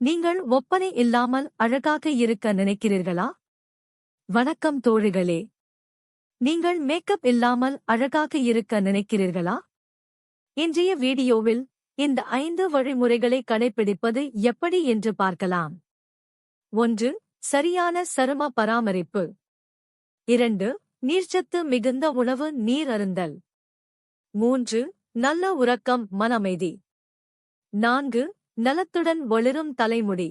நீங்கள் ஒப்பனை இல்லாமல் அழகாக இருக்க நினைக்கிறீர்களா? வணக்கம் தோழிகளே. நீங்கள் மேக்கப் இல்லாமல் அழகாக இருக்க நினைக்கிறீர்களா? இன்றைய வீடியோவில் இந்த ஐந்து வழிமுறைகளை கடைபிடிப்பது எப்படி என்று பார்க்கலாம். ஒன்று சரியான சரும பராமரிப்பு. இரண்டு நீர்ச்சத்து மிகுந்த உணவு நீர் அருந்தல். மூன்று நல்ல உறக்கம் மனமைதி நான்கு நலத்துடன் ஒளிரும் தலைமுடி.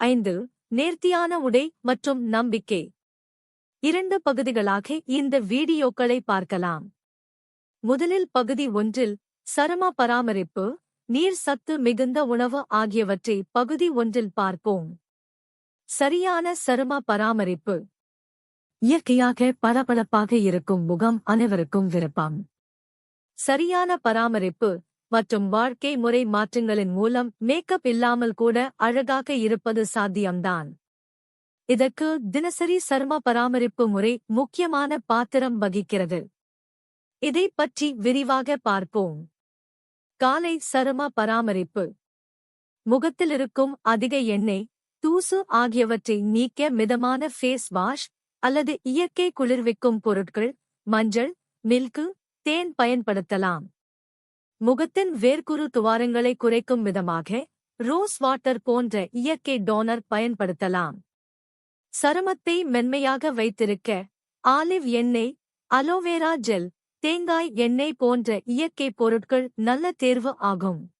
ஐந்து நேர்த்தியான உடை மற்றும் நம்பிக்கை. இரண்டு பகுதிகளாக இந்த வீடியோக்களை பார்க்கலாம். முதலில் பகுதி ஒன்றில் சரும பராமரிப்பு நீர் சத்து மிகுந்த உணவு ஆகியவற்றை பகுதி ஒன்றில் பார்ப்போம். சரியான சரும பராமரிப்பு. இயற்கையாக பளபளப்பாக இருக்கும் முகம் அனைவருக்கும் விருப்பம். சரியான பராமரிப்பு மற்றும் வாழ்க்கை முறை மாற்றங்களின் மூலம் மேக்கப் இல்லாமல் கூட அழகாக இருப்பது சாத்தியம்தான். இதற்கு தினசரி சரும பராமரிப்பு முறை முக்கியமான பாத்திரம் வகிக்கிறது. இதைப் பற்றி விரிவாக பார்ப்போம். காலை சரும பராமரிப்பு. முகத்தில் இருக்கும் அதிக எண்ணெய் தூசு ஆகியவற்றை நீக்க மிதமான ஃபேஸ் வாஷ் அல்லது இயற்கை குளிர்விக்கும் பொருட்கள் மஞ்சள் மில்கு தேன் பயன்படுத்தலாம். முகத்தின் வேர்க்குரு துவாரங்களை குறைக்கும் விதமாக ரோஸ் வாட்டர் போன்ற இயற்கை டோனர் பயன்படுத்தலாம். சருமத்தை மென்மையாக வைத்திருக்க ஆலிவ் எண்ணெய் அலோவேரா ஜெல் தேங்காய் எண்ணெய் போன்ற இயற்கை பொருட்கள் நல்ல தேர்வு ஆகும்.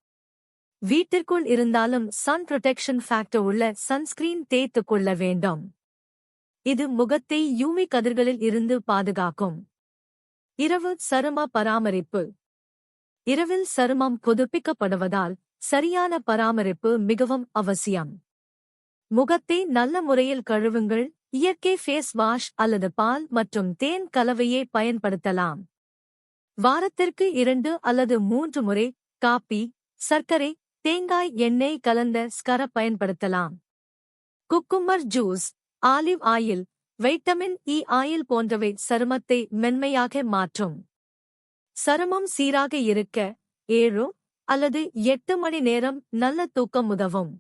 வீட்டிற்குள் இருந்தாலும் சன் புரொடெக்ஷன் ஃபேக்டர் உள்ள சன்ஸ்கிரீன் தேய்த்துக் கொள்ள வேண்டும். இது முகத்தை யூமி கதிர்களில் இருந்து பாதுகாக்கும். இரவு சரும பராமரிப்பு. இரவில் சருமம் புதுப்பிக்கப்படுவதால் சரியான பராமரிப்பு மிகவும் அவசியம். முகத்தை நல்ல முறையில் கழுவுங்கள் இயற்கை ஃபேஸ் வாஷ் அல்லது பால் மற்றும் தேன் கலவையை பயன்படுத்தலாம். வாரத்திற்கு இரண்டு அல்லது மூன்று முறை காப்பி சர்க்கரை தேங்காய் எண்ணெய் கலந்த ஸ்கர பயன்படுத்தலாம். Cucumber juice olive oil vitamin E oil போன்றவை சருமத்தை மென்மையாக மாற்றும். சருமம் சீராக இருக்க ஏழு அல்லது எட்டு மணி நேரம் நல்ல தூக்கம் உதவும்.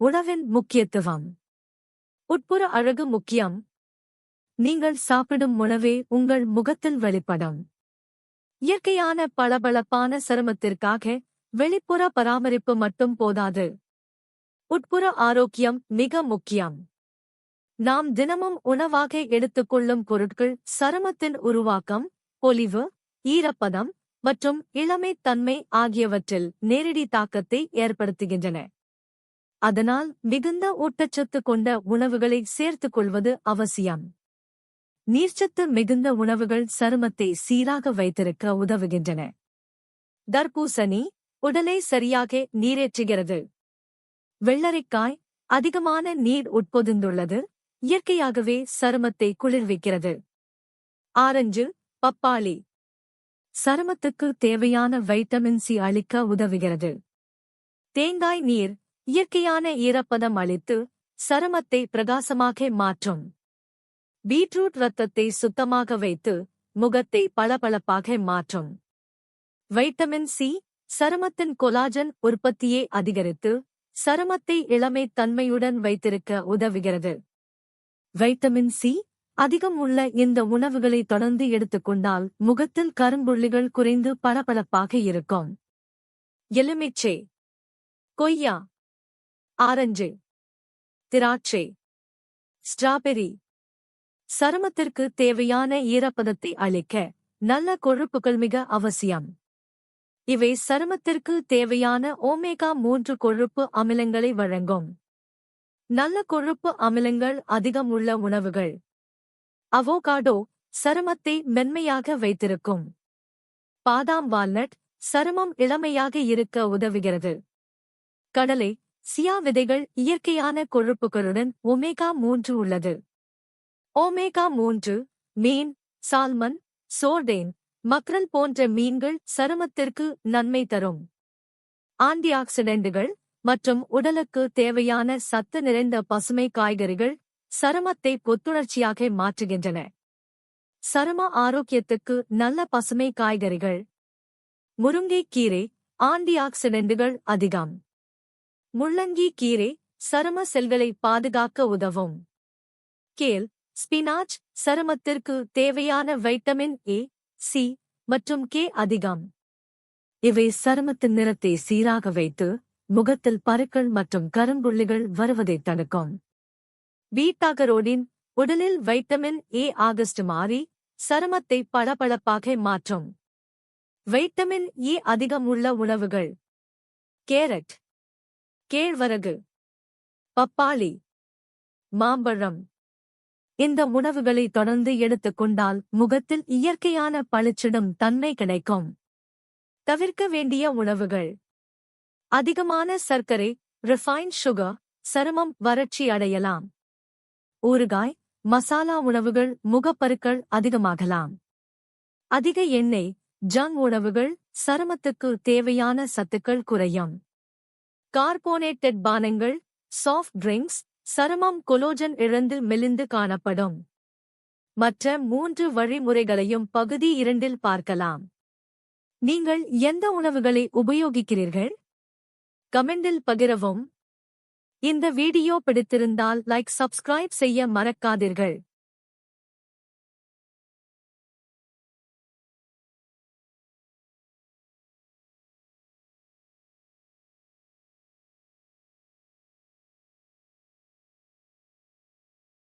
உணவின் முக்கியத்துவம். உட்புற அழகு முக்கியம். நீங்கள் சாப்பிடும் உணவே உங்கள் முகத்தில் வெளிப்படும். இயற்கையான பளபளப்பான சருமத்திற்காக வெளிப்புற பராமரிப்பு மட்டும் போதாது. உட்புற ஆரோக்கியம் மிக முக்கியம். நாம் தினமும் உணவாக எடுத்துக்கொள்ளும் பொருட்கள் சருமத்தின் உருவாக்கம் பொலிவு ஈரப்பதம் மற்றும் இளமைத்தன்மை ஆகியவற்றில் நேரடி தாக்கத்தை ஏற்படுத்துகின்றன. அதனால் மிகுந்த ஊட்டச்சத்து கொண்ட உணவுகளை சேர்த்துக் கொள்வது அவசியம். நீர்ச்சத்து மிகுந்த உணவுகள் சருமத்தை சீராக வைத்திருக்க உதவுகின்றன. தர்பூசணி உடலை சரியாக நீரேற்றுகிறது. வெள்ளரிக்காய் அதிகமான நீர் உட்பொதிந்துள்ளது இயற்கையாகவே சருமத்தை குளிர்விக்கிறது. ஆரஞ்சு பப்பாளி சருமத்துக்கு தேவையான வைட்டமின் சி அளிக்க உதவுகிறது. தேங்காய் நீர் இயற்கையான ஈரப்பதம் அளித்து சருமத்தை பிரகாசமாக மாற்றும். பீட்ரூட் ரத்தத்தை சுத்தமாக வைத்து முகத்தை பளபளப்பாக மாற்றும். வைட்டமின் சி சருமத்தின் கொலாஜன் உற்பத்தியை அதிகரித்து சருமத்தை இளமை தன்மையுடன் வைத்திருக்க உதவுகிறது. வைட்டமின் சி அதிகம் உள்ள இந்த உணவுகளை தொடர்ந்து எடுத்துக்கொண்டால் முகத்தில் கரும்புள்ளிகள் குறைந்து பளபளப்பாக இருக்கும். எலுமிச்சை கொய்யா ஆரஞ்சு திராட்சை ஸ்ட்ராபெரி. சருமத்திற்கு தேவையான ஈரப்பதத்தை அளிக்க நல்ல கொழுப்புகள் மிக அவசியம். இவை சருமத்திற்கு தேவையான ஓமேகா மூன்று கொழுப்பு அமிலங்களை வழங்கும். நல்ல கொழுப்பு அமிலங்கள் அதிகம் உள்ள உணவுகள். அவோகாடோ சருமத்தை மென்மையாக வைத்திருக்கும். பாதாம் வால்நட் சருமம் இளமையாக இருக்க உதவுகிறது. கடலை சியா விதைகள் இயற்கையான கொழுப்புகளுடன் ஒமேகா மூன்று உள்ளது. ஒமேகா மூன்று மீன் சால்மன் சோர்டேன் மக்ரல் போன்ற மீன்கள் சருமத்திற்கு நன்மை தரும். ஆன்டிஆக்சிடென்ட்டுகள் மற்றும் உடலுக்கு தேவையான சத்து நிறைந்த பசுமை காய்கறிகள் சருமத்தை புத்துணர்ச்சியாக மாற்றுகின்றன. சரும ஆரோக்கியத்துக்கு நல்ல பசுமை காய்கறிகள். முருங்கைக்கீரை ஆன்டிஆக்சிடென்ட்டுகள் அதிகம். முள்ளங்கி கீரை சரும செல்களை பாதுகாக்க உதவும். கேல் ஸ்பினாச் சருமத்திற்கு தேவையான வைட்டமின் ஏ சி மற்றும் கே அதிகம். இவை சருமத்தின் நிறத்தை சீராக வைத்து முகத்தில் பருக்கள் மற்றும் கரும்புள்ளிகள் வருவதைத் தடுக்கும். பீட்டாகரோடின் உடலில் வைட்டமின் ஏ ஆகஸ்ட் மாறி சருமத்தை பளபளப்பாக மாற்றும். வைட்டமின் ஏ அதிகம் உள்ள உணவுகள். கேரட் கேழ்வரகு பப்பாளி மாம்பழம். இந்த உணவுகளை தொடர்ந்து எடுத்துக் கொண்டால் முகத்தில் இயற்கையான பளிச்சிடும் தன்மை கிடைக்கும். தவிர்க்க வேண்டிய உணவுகள். அதிகமான சர்க்கரை ரிஃபைன்ட் சுகர் சருமம் வறட்சி அடையலாம். ஊறுகாய் மசாலா உணவுகள் முகப்பருக்கள் அதிகமாகலாம். அதிக எண்ணெய் ஜங் உணவுகள் சருமத்துக்கு தேவையான சத்துக்கள் குறையும். கார்போனேட்டட் பானங்கள் சாஃப்ட் ட்ரிங்க்ஸ் சருமம் கொலோஜன் இழந்து மெலிந்து காணப்படும். மற்ற மூன்று வழிமுறைகளையும் பகுதி இரண்டில் பார்க்கலாம். நீங்கள் எந்த உணவுகளை உபயோகிக்கிறீர்கள்? கமெண்டில் பகிரவும். இந்த வீடியோ பிடித்திருந்தால் லைக் சப்ஸ்கிரைப் செய்ய மறக்காதீர்கள்.